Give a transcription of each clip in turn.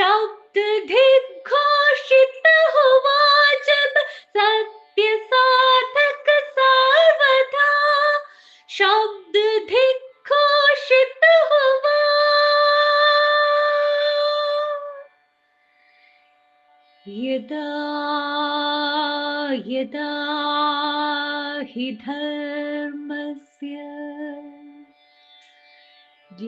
शब्द दिग्घोषित हुआ जब सत्य साधक सर्वथा शब्द दिग्घोषित हुआ यदा यदा हि धर्मस्य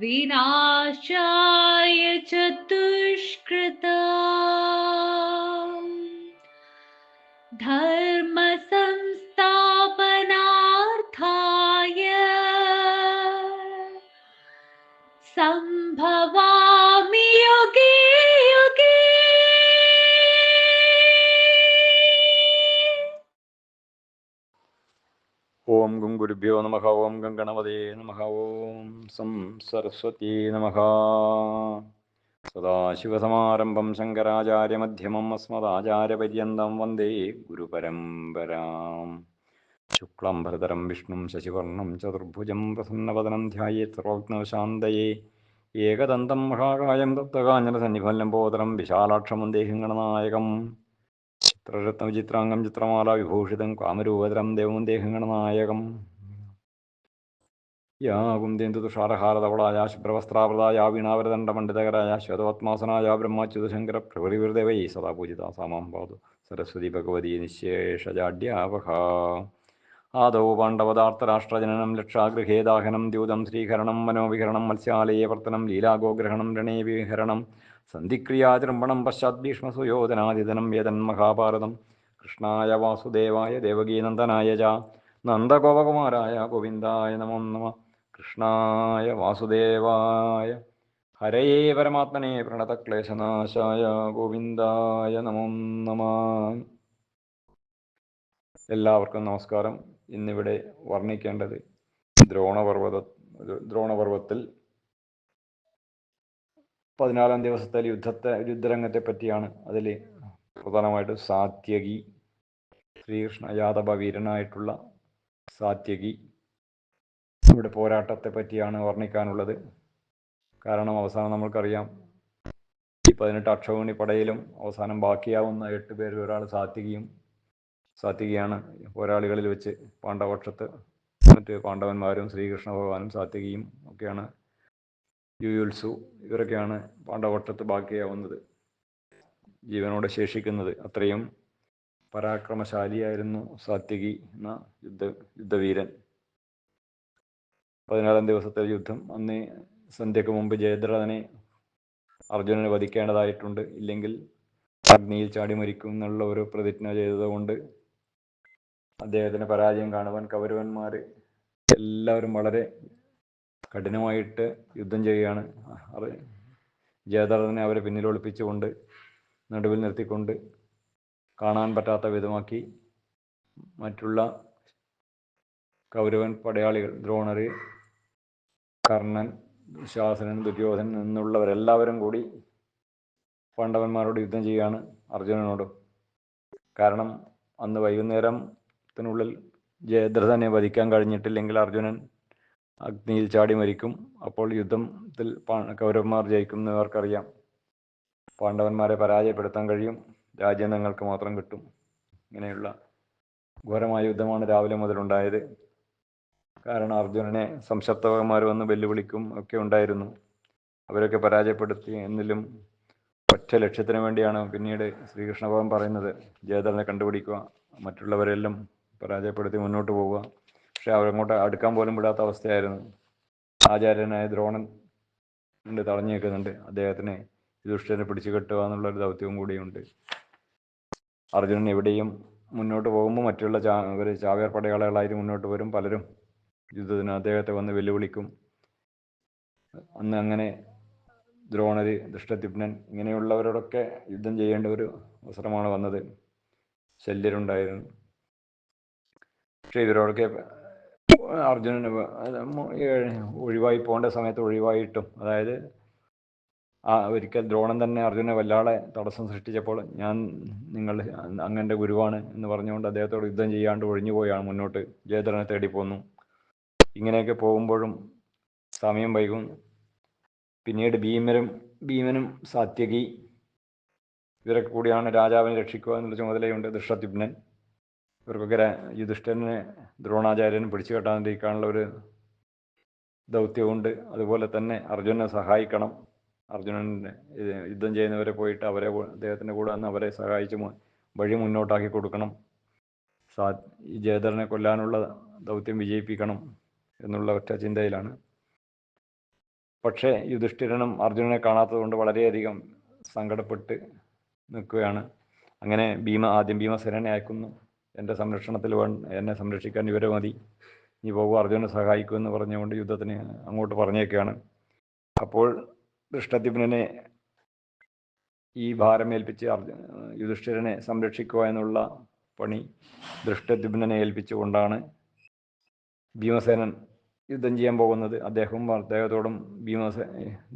विनाशाय चतुष्कृता। ഓം ഗും ഗുരുഭ്യോ നമ ഓം ഗം ഗണപതേ നമ ഓം സം സരസ്വതീ നമ. സദാശിവസമാരംഭം ശങ്കരാചാര്യമധ്യമം അസ്മദാചാര്യപര്യന്തം വന്ദേ ഗുരുപരമ്പരാം. ശുക്ലം ഭരതരം വിഷ്ണും ശശിവർണം ചതുർഭുജം പ്രസന്നവദനം ധ്യായേ സർവജ്ഞശാന്തയേ ഏകദന്തം മഹാകായം തപ്തകാഞ്ഞലസന്നിഫലംബോധരം വിശാലാക്ഷമന്ദേഹിംഗണനായകം ചിത്രരത്നവിചിത്രാംഗം ചിത്രമാല വിഭൂഷിതം കാമരൂപതരം ദേവം ദേഹഗണനായകം. യാ കുന്ദേന്ദു തുഷാരഹാരതവളായ ശുഭ്രവസ്ത്രാവൃതായ വീണാവരദണ്ഡമണ്ഡിതകരായ ശ്വേതവത്മാസനായ ബ്രഹ്മച്യുതശങ്കര പ്രകൃതിവൃദേവൈ സദാ പൂജിത സാമാം പാതു സരസ്വതി ഭഗവതി നിശേഷജാഡ്യാവഹ ആദൗ പാണ്ഡവദാർത്ഥരാഷ്ട്രജനനം ലക്ഷാഗൃഹേദാഹനം ദ്യൂതം ശ്രീകരണം മനോവിഹരണം മത്സ്യാലയേ വർത്തനം ലീലാഗോഗ്രഹണം രണേ വിഹരണം സന്ധിക്രിയാചൃംബണം പശ്ചാത് ഭീഷ്മസുയോധനാദിതനം യതൻ മഹാഭാരതം. കൃഷ്ണായ വാസുദേവായ ദേവകീനന്ദനായ ച നന്ദഗോപകുമാരായ ഗോവിന്ദായ നമോ നമ. കൃഷ്ണായ വാസുദേവായ ഹരയേ പരമാത്മനെ പ്രണതക്ലേശനാശായ ഗോവിന്ദായ നമോ നമ. എല്ലാവർക്കും നമസ്കാരം. ഇന്നിവിടെ വർണിക്കേണ്ടത് ദ്രോണപർവത ദ്രോണപർവത്തിൽ പതിനാലാം ദിവസത്തെ യുദ്ധത്തെ യുദ്ധരംഗത്തെ പറ്റിയാണ് അതിൽ പ്രധാനമായിട്ട് സാത്യകി ശ്രീകൃഷ്ണ യാദവ വീരനായിട്ടുള്ള സാത്യകി. ഇവിടെ പോരാട്ടത്തെ പറ്റിയാണ് വർണിക്കാനുള്ളത്. കാരണം അവസാനം നമ്മൾക്കറിയാം ഈ പതിനെട്ട് അക്ഷവണി പടയിലും അവസാനം ബാക്കിയാവുന്ന എട്ട് പേരിൽ ഒരാൾ സാത്യകിയും സാത്യകിയാണ് പോരാളികളിൽ വെച്ച് പാണ്ഡവപക്ഷത്ത് മറ്റ് പാണ്ഡവന്മാരും ശ്രീകൃഷ്ണ ഭഗവാനും സാത്യകിയും ഒക്കെയാണ് യുയുത്സു ഇവരൊക്കെയാണ് പാണ്ഡവട്ടത്ത് ബാക്കിയാവുന്നത് ജീവനോടെ ശേഷിക്കുന്നത് അത്രയും പരാക്രമശാലിയായിരുന്നു സാത്യകി എന്ന യുദ്ധ യുദ്ധവീരൻ. പതിനാലാം ദിവസത്തെ യുദ്ധം അന്ന് സന്ധ്യക്ക് മുമ്പ് ജയദ്രഥനെ അർജുനനെ വധിക്കേണ്ടതായിട്ടുണ്ട്. ഇല്ലെങ്കിൽ അഗ്നിയിൽ ചാടി മരിക്കും എന്നുള്ള ഒരു പ്രതിജ്ഞ ചെയ്തതുകൊണ്ട് അദ്ദേഹത്തിന് പരാജയം കാണുവാൻ കൗരവന്മാർ എല്ലാവരും വളരെ കഠിനമായിട്ട് യുദ്ധം ചെയ്യുകയാണ്. അത് ജയദ്രഥനെ അവരെ പിന്നിൽ ഒളിപ്പിച്ചുകൊണ്ട് നടുവിൽ നിർത്തിക്കൊണ്ട് കാണാൻ പറ്റാത്ത വിധമാക്കി മറ്റുള്ള കൗരവൻ പടയാളികൾ ദ്രോണർ കർണൻ ശാസനൻ ദുര്യോധനൻ എന്നുള്ളവരെല്ലാവരും കൂടി പാണ്ഡവന്മാരോട് യുദ്ധം ചെയ്യുകയാണ് അർജുനനോട്. കാരണം അന്ന് വൈകുന്നേരത്തിനുള്ളിൽ ജയദ്രഥനെ വധിക്കാൻ കഴിഞ്ഞിട്ടില്ലെങ്കിൽ അർജുനൻ അഗ്നിയിൽ ചാടി മരിക്കും. അപ്പോൾ യുദ്ധത്തിൽ കൗരവന്മാർ ജയിക്കും എന്നവർക്കറിയാം പാണ്ഡവന്മാരെ പരാജയപ്പെടുത്താൻ കഴിയും. രാജ്യം ഞങ്ങൾക്ക് മാത്രം കിട്ടും. ഇങ്ങനെയുള്ള ഘോരമായ യുദ്ധമാണ് രാവിലെ മുതലുണ്ടായത് കാരണം അർജുനനെ സംശപ്തകന്മാർ വന്ന് വെല്ലുവിളിക്കും ഒക്കെ ഉണ്ടായിരുന്നു. അവരൊക്കെ പരാജയപ്പെടുത്തി എന്നിലും ഒറ്റ ലക്ഷ്യത്തിന് വേണ്ടിയാണ് പിന്നീട് ശ്രീകൃഷ്ണഭവൻ പറയുന്നത്. ജയദ്രഥനെ കണ്ടുപിടിക്കുക. മറ്റുള്ളവരെല്ലാം പരാജയപ്പെടുത്തി മുന്നോട്ട് പോവുക. പക്ഷെ അവരങ്ങോട്ട് അടുക്കാൻ പോലും വിടാത്ത അവസ്ഥയായിരുന്നു. ആചാര്യനായ ദ്രോണൻ ഉണ്ട് തടഞ്ഞു നിൽക്കുന്നുണ്ട് അദ്ദേഹത്തിനെ ദുഷ്ടനെ പിടിച്ചു കെട്ടുക എന്നുള്ള ഒരു ദൗത്യവും കൂടിയുണ്ട്. അർജുനൻ എവിടെയും മുന്നോട്ട് പോകുമ്പോൾ മറ്റുള്ള ചാ ഇവർ ചാവേർ പടയാളികളായിട്ട് മുന്നോട്ട് വരും. പലരും യുദ്ധത്തിന് അദ്ദേഹത്തെ വന്ന് വെല്ലുവിളിക്കും. അന്ന് അങ്ങനെ ദ്രോണര് ദുഷ്ടതിപ്നൻ ഇങ്ങനെയുള്ളവരോടൊക്കെ യുദ്ധം ചെയ്യേണ്ട ഒരു അവസരമാണ് വന്നത്. ശല്യരുണ്ടായിരുന്നു. പക്ഷെ ഇവരോടൊക്കെ അർജുനന് ഒഴിവായി പോകേണ്ട സമയത്ത് ഒഴിവായിട്ടും അതായത് ആ ഒരിക്കൽ ദ്രോണൻ തന്നെ അർജുനെ വല്ലാളെ തടസ്സം സൃഷ്ടിച്ചപ്പോൾ ഞാൻ നിങ്ങൾ അങ്ങന്റെ ഗുരുവാണ് എന്ന് പറഞ്ഞുകൊണ്ട് അദ്ദേഹത്തോട് യുദ്ധം ചെയ്യാണ്ട് ഒഴിഞ്ഞു പോയാണ് മുന്നോട്ട്. ജയദ്രനെ തേടി പോന്നു. ഇങ്ങനെയൊക്കെ പോകുമ്പോഴും സമയം വൈകും. പിന്നീട് ഭീമനും ഭീമനും സാത്യകി ഇവരൊക്കെ കൂടിയാണ് രാജാവിനെ രക്ഷിക്കുക എന്നുള്ള ചുമതലയുണ്ട് ദൃഷ്ടദ്യുപ്നൻ ഇവർക്കൊക്കെ യുധിഷ്ഠിരനെ ദ്രോണാചാര്യനെ പിടിച്ചു കെട്ടാതിരിക്കാനുള്ള ഒരു ദൗത്യമുണ്ട് അതുപോലെ തന്നെ അർജുനനെ സഹായിക്കണം. അർജുനന്റെ യുദ്ധം ചെയ്യുന്നവരെ പോയിട്ട് അവരെ അദ്ദേഹത്തിന്റെ കൂടെ വന്ന് അവരെ സഹായിച്ച് വഴി മുന്നോട്ടാക്കി കൊടുക്കണം. സാ ഈ ജയധരനെ കൊല്ലാനുള്ള ദൗത്യം വിജയിപ്പിക്കണം എന്നുള്ള ഒറ്റ ചിന്തയിലാണ്. പക്ഷേ യുധിഷ്ഠിരനും അർജുനനെ കാണാത്തതുകൊണ്ട് വളരെയധികം സങ്കടപ്പെട്ട് നിൽക്കുകയാണ്. അങ്ങനെ ഭീമ ആദ്യം ഭീമസേനനെ അയക്കുന്നു. എന്റെ സംരക്ഷണത്തിൽ വേ എന്നെ സംരക്ഷിക്കാൻ ഇവരെ മതി. നീ പോകുക അർജുനെ സഹായിക്കൂ എന്ന് പറഞ്ഞുകൊണ്ട് യുദ്ധത്തിന് അങ്ങോട്ട് പറഞ്ഞേക്കുകയാണ് അപ്പോൾ ദൃഷ്ടദ്യുപ്നെ ഈ ഭാരമേൽപ്പിച്ച് അർജു യുധിഷ്ഠിരനെ സംരക്ഷിക്കുക എന്നുള്ള പണി ദൃഷ്ടദ്യുപ്നെ ഏൽപ്പിച്ചുകൊണ്ടാണ് ഭീമസേനൻ യുദ്ധം ചെയ്യാൻ പോകുന്നത്. അദ്ദേഹവും അദ്ദേഹത്തോടും ഭീമസേ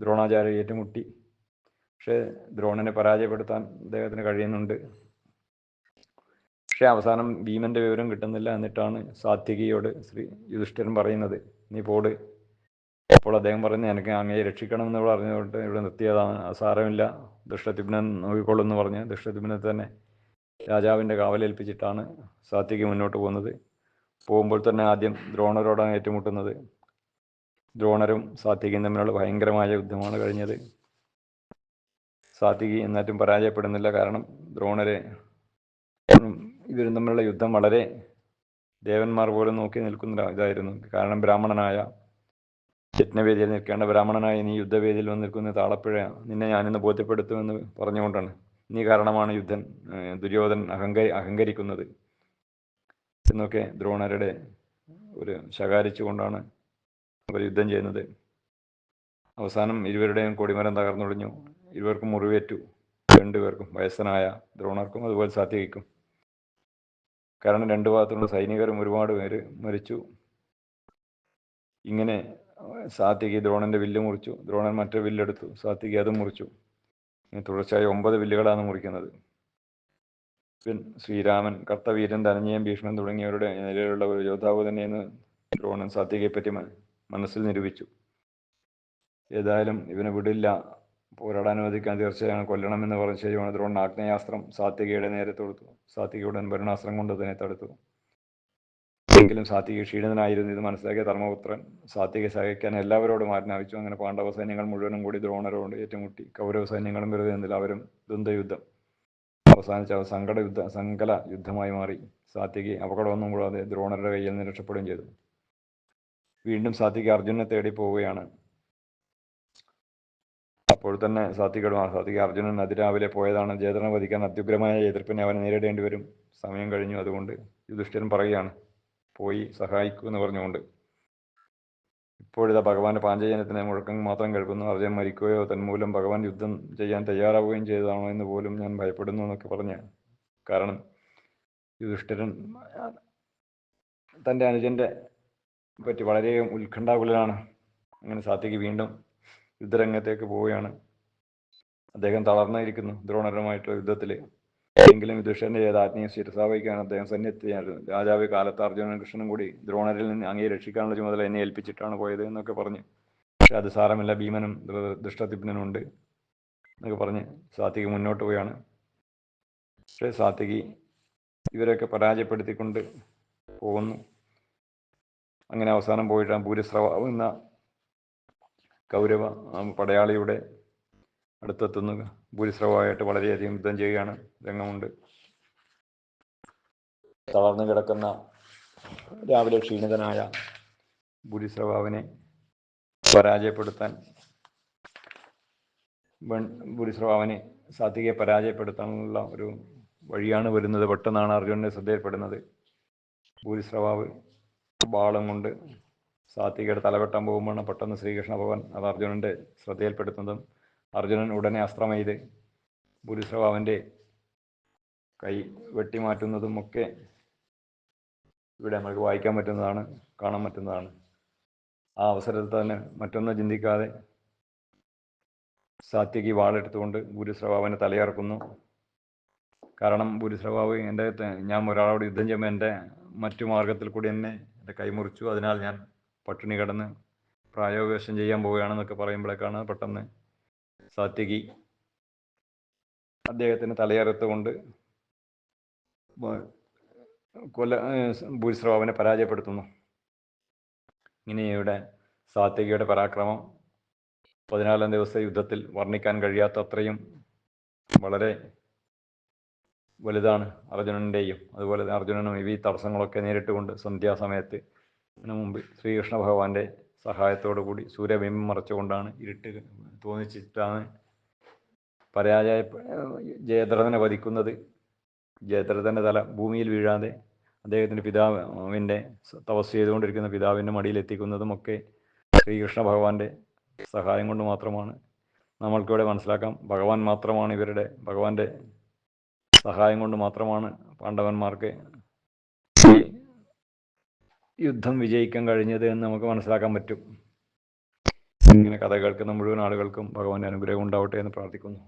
ദ്രോണാചാര്യ ഏറ്റുമുട്ടി. പക്ഷേ ദ്രോണനെ പരാജയപ്പെടുത്താൻ അദ്ദേഹത്തിന് കഴിയുന്നുണ്ട്. പക്ഷേ അവസാനം ഭീമന്റെ വിവരം കിട്ടുന്നില്ല എന്നിട്ടാണ് സാത്വികിയോട് ശ്രീ യുധിഷ്ഠിരൻ പറയുന്നത്. നീ പോട്. അപ്പോൾ അദ്ദേഹം പറയുന്നത് എനിക്ക് അങ്ങയെ രക്ഷിക്കണം എന്ന് പറഞ്ഞുകൊണ്ട് ഇവിടെ നിർത്തിയതാണ്. സാരമില്ല. ദൃഷ്ടദ്യുപ്നൻ നോക്കിക്കൊള്ളുമെന്ന് പറഞ്ഞ് ദുഷ്ടത്തിപ്നെ തന്നെ രാജാവിന്റെ കാവലേൽപ്പിച്ചിട്ടാണ് സാത്വികി മുന്നോട്ട് പോകുന്നത്. പോകുമ്പോൾ തന്നെ ആദ്യം ദ്രോണരോടാണ് ഏറ്റുമുട്ടുന്നത്. ദ്രോണരും സാത്വികയും തമ്മിലുള്ള ഭയങ്കരമായ യുദ്ധമാണ് കഴിഞ്ഞത്. സാത്വികി എന്നിട്ടും പരാജയപ്പെടുന്നില്ല. കാരണം ദ്രോണരെ ഇവരും തമ്മിലുള്ള യുദ്ധം വളരെ ദേവന്മാർ പോലെ നോക്കി നിൽക്കുന്ന ഇതായിരുന്നു. കാരണം ബ്രാഹ്മണനായ യജ്ഞവേദിയിൽ നിൽക്കേണ്ട ബ്രാഹ്മണനായ നീ യുദ്ധവേദിയിൽ വന്ന് നിൽക്കുന്ന താളപ്പിഴ നിന്നെ ഞാനിന്ന് ബോധ്യപ്പെടുത്തുമെന്ന് പറഞ്ഞുകൊണ്ടാണ്. നീ കാരണമാണ് യുദ്ധൻ ദുര്യോധൻ അഹങ്ക അഹങ്കരിക്കുന്നത് എന്നൊക്കെ ദ്രോണരുടെ ഒരു ശകാരിച്ചുകൊണ്ടാണ് അവർ യുദ്ധം ചെയ്യുന്നത്. അവസാനം ഇരുവരുടെയും കൊടിമരം തകർന്നൊടിഞ്ഞു. ഇരുവർക്കും മുറിവേറ്റു. രണ്ടുപേർക്കും വയസ്സനായ ദ്രോണർക്കും അതുപോലെ സാത്വികയ്ക്കും. കാരണം രണ്ടു ഭാഗത്തുള്ള സൈനികരും ഒരുപാട് പേര് മരിച്ചു. ഇങ്ങനെ സാത്വികി ദ്രോണന്റെ വില്ല് മുറിച്ചു. ദ്രോണൻ മറ്റൊരു വില്ലെടുത്തു. സാത്വികി അതും മുറിച്ചു. തുടർച്ചയായി ഒമ്പത് വില്ലുകളാണ് മുറിക്കുന്നത്. ശ്രീരാമൻ കർത്തവീരൻ ധനഞ്ജയൻ ഭീഷ്മൻ തുടങ്ങിയവരുടെ നിലയിലുള്ള ഒരു യോദ്ധാവ് തന്നെയെന്ന് ദ്രോണൻ സാത്വികയെ പറ്റി മനസ്സിൽ നിരൂപിച്ചു. ഏതായാലും ഇവനെ വിടില്ല. പോരാടാൻ അനുവദിക്കാൻ തീർച്ചയായും കൊല്ലണമെന്ന് പറഞ്ഞ ശരിയാണ് ദ്രോണൻ ആഗ്നേയാസ്ത്രം സാത്വികയുടെ നേരെ തൊടുത്തു സാത്വികയുടെ ഭരണാസ്ത്രം കൊണ്ട് അതിനെ തടുത്തു. എങ്കിലും സാത്വിക ക്ഷീണിതനായിരുന്നു. ഇത് മനസ്സിലാക്കിയ ധർമ്മപുത്രൻ സാത്വിക സഹിക്കാൻ എല്ലാവരോടും ആജ്ഞാപിച്ചു. അങ്ങനെ പാണ്ഡവ സൈന്യങ്ങൾ മുഴുവനും കൂടി ദ്രോണരോട് ഏറ്റുമുട്ടി. കൗരവ സൈന്യങ്ങളും വെറുതെ നിന്നില്ല അവരും ദ്വന്ദ്വയുദ്ധം. അവസാനിച്ച അവ സങ്കട യുദ്ധ സങ്കല യുദ്ധമായി മാറി. സാത്വികി അപകടമൊന്നും കൂടാതെ ദ്രോണരുടെ കയ്യിൽ നിന്ന് രക്ഷപ്പെടുകയും ചെയ്തു. വീണ്ടും സാത്വിക അർജുനെ തേടി പോവുകയാണ്. അപ്പോൾ തന്നെ സാത്വികടും ആ സാത്വിക അർജുനൻ അതിരാവിലെ പോയതാണ്. ജേതനെ വധിക്കാൻ അത്യുഗ്രമായ എതിർപ്പിനെ അവനെ നേരിടേണ്ടി വരും. സമയം കഴിഞ്ഞു. അതുകൊണ്ട് യുധിഷ്ഠിരൻ പറയുകയാണ് പോയി സഹായിക്കൂ എന്ന് പറഞ്ഞുകൊണ്ട്. ഇപ്പോഴിതാ ഭഗവാന്റെ പാഞ്ചജനത്തിന് മുഴക്കം മാത്രം കേൾക്കുന്നു. അർജുൻ മരിക്കുകയോ തന്മൂലം ഭഗവാൻ യുദ്ധം ചെയ്യാൻ തയ്യാറാവുകയും ചെയ്തതാണോ എന്ന് പോലും ഞാൻ ഭയപ്പെടുന്നു എന്നൊക്കെ പറഞ്ഞ കാരണം യുധിഷ്ഠിരൻ തന്റെ അനുജന്റെ പറ്റി വളരെ ഉത്കണ്ഠാകുലനാണ്. അങ്ങനെ സാത്വിക വീണ്ടും യുദ്ധരംഗത്തേക്ക് പോവുകയാണ്. അദ്ദേഹം തളർന്നിരിക്കുന്നു ദ്രോണരുമായിട്ടുള്ള യുദ്ധത്തിൽ എങ്കിലും യുധിഷ്ഠിരന്റെ ചെയ്ത ആജ്ഞയെ ശിരസാവഹിക്കാൻ അദ്ദേഹം സന്നിധിയായിരുന്നു. രാജാവ് കാലത്ത് അർജുനൻ കൃഷ്ണനും കൂടി ദ്രോണരിൽ നിന്ന് അങ്ങേ രക്ഷിക്കാനുള്ള ചുമതല എന്നെ ഏൽപ്പിച്ചിട്ടാണ് പോയത് എന്നൊക്കെ പറഞ്ഞ്. പക്ഷെ അത് സാരമില്ല. ഭീമനും ദൃ- ഉണ്ട് എന്നൊക്കെ പറഞ്ഞ് സാത്വികി മുന്നോട്ട് പോവുകയാണ്. പക്ഷേ സാത്വികി ഇവരെയൊക്കെ പരാജയപ്പെടുത്തിക്കൊണ്ട് പോകുന്നു. അങ്ങനെ അവസാനം പോയിട്ടാണ് ഭൂരിസ്രവ എന്ന കൗരവ പടയാളിയുടെ അടുത്തെത്തുന്ന ഭൂരിസ്രവമായിട്ട് വളരെയധികം യുദ്ധം ചെയ്യുകയാണ് രംഗമുണ്ട്. തളർന്നു കിടക്കുന്ന രാവിലെ ക്ഷീണിതനായ ഭൂരിസ്രവാവിനെ പരാജയപ്പെടുത്താൻ ഭൂരിസ്രവാവിനെ സാത്വികയെ പരാജയപ്പെടുത്താനുള്ള ഒരു വഴിയാണ് വരുന്നത്. പെട്ടെന്നാണ് അർജുനന്റെ ശ്രദ്ധയിൽപ്പെടുന്നത്. ഭൂരിസ്രവാവ് ബാളം കൊണ്ട് സാത്വികയുടെ തലവെട്ടാൻ പോകുമ്പോഴാണ് പെട്ടെന്ന് ശ്രീകൃഷ്ണ ഭഗവാൻ അത് അർജുനന്റെ ശ്രദ്ധയിൽപ്പെടുത്തുന്നതും. അർജുനൻ ഉടനെ അസ്ത്രമെയ്ത് ഭൂരിസ്രവാവിന്റെ കൈ വെട്ടിമാറ്റുന്നതും ഒക്കെ ഇവിടെ നമുക്ക് വായിക്കാൻ പറ്റുന്നതാണ് കാണാൻ പറ്റുന്നതാണ്. ആ അവസരത്തിൽ തന്നെ മറ്റൊന്നും ചിന്തിക്കാതെ സാത്യകി വാളെടുത്തുകൊണ്ട് ഭൂരിശ്രവാവിനെ തലയിറക്കുന്നു കാരണം ഭൂരിശ്രവാവ് എന്റെ ഞാൻ ഒരാളോട് യുദ്ധം ചെയ്യുമ്പോൾ എന്റെ മറ്റു മാർഗത്തിൽ കൂടി എന്നെ എന്റെ കൈമുറിച്ചു. അതിനാൽ ഞാൻ പട്ടിണി കിടന്ന് പ്രായോഗവേഷം ചെയ്യാൻ പോവുകയാണെന്നൊക്കെ പറയുമ്പോഴേക്കാണ് പെട്ടെന്ന് സാത്യകി അദ്ദേഹത്തിന് തലയറുത്തുകൊണ്ട് കൊണ്ട് കൊല ഏഹ് പരാജയപ്പെടുത്തുന്നു. ഇങ്ങനെ ഇവിടെ സാത്വികയുടെ പരാക്രമം പതിനാലാം ദിവസത്തെ യുദ്ധത്തിൽ വർണിക്കാൻ കഴിയാത്ത അത്രയും വളരെ വലുതാണ് അർജുനന്റെയും അതുപോലെ അർജുനനും ഈ തടസ്സങ്ങളൊക്കെ നേരിട്ടുകൊണ്ട് സന്ധ്യാസമയത്ത് അതിനു മുമ്പ് ശ്രീകൃഷ്ണ ഭഗവാന്റെ സഹായത്തോടു കൂടി സൂര്യബിംബം മറച്ചുകൊണ്ടാണ് ഇരുട്ട് തോന്നിച്ചിട്ടാണ് പരാജയ ജയദ്രഥനെ വധിക്കുന്നത്. ജയദ്രഥന്റെ തല ഭൂമിയിൽ വീഴാതെ അദ്ദേഹത്തിന്റെ പിതാവിന്റെ തപസ് ചെയ്തുകൊണ്ടിരിക്കുന്ന പിതാവിന്റെ മടിയിൽ എത്തിക്കുന്നതും ഒക്കെ ശ്രീകൃഷ്ണ ഭഗവാന്റെ സഹായം കൊണ്ട് മാത്രമാണ്. നമ്മൾക്കിവിടെ മനസ്സിലാക്കാം ഭഗവാൻ മാത്രമാണ് ഇവരുടെ ഭഗവാന്റെ സഹായം കൊണ്ട് മാത്രമാണ് പാണ്ഡവന്മാർക്ക് യുദ്ധം വിജയിക്കാൻ കഴിഞ്ഞത് എന്ന് നമുക്ക് മനസ്സിലാക്കാൻ പറ്റും. ഇങ്ങനെ കഥ കേൾക്കുന്ന മുഴുവൻ ആളുകൾക്കും ഭഗവാന്റെ അനുഗ്രഹം ഉണ്ടാവട്ടെ എന്ന് പ്രാർത്ഥിക്കുന്നു.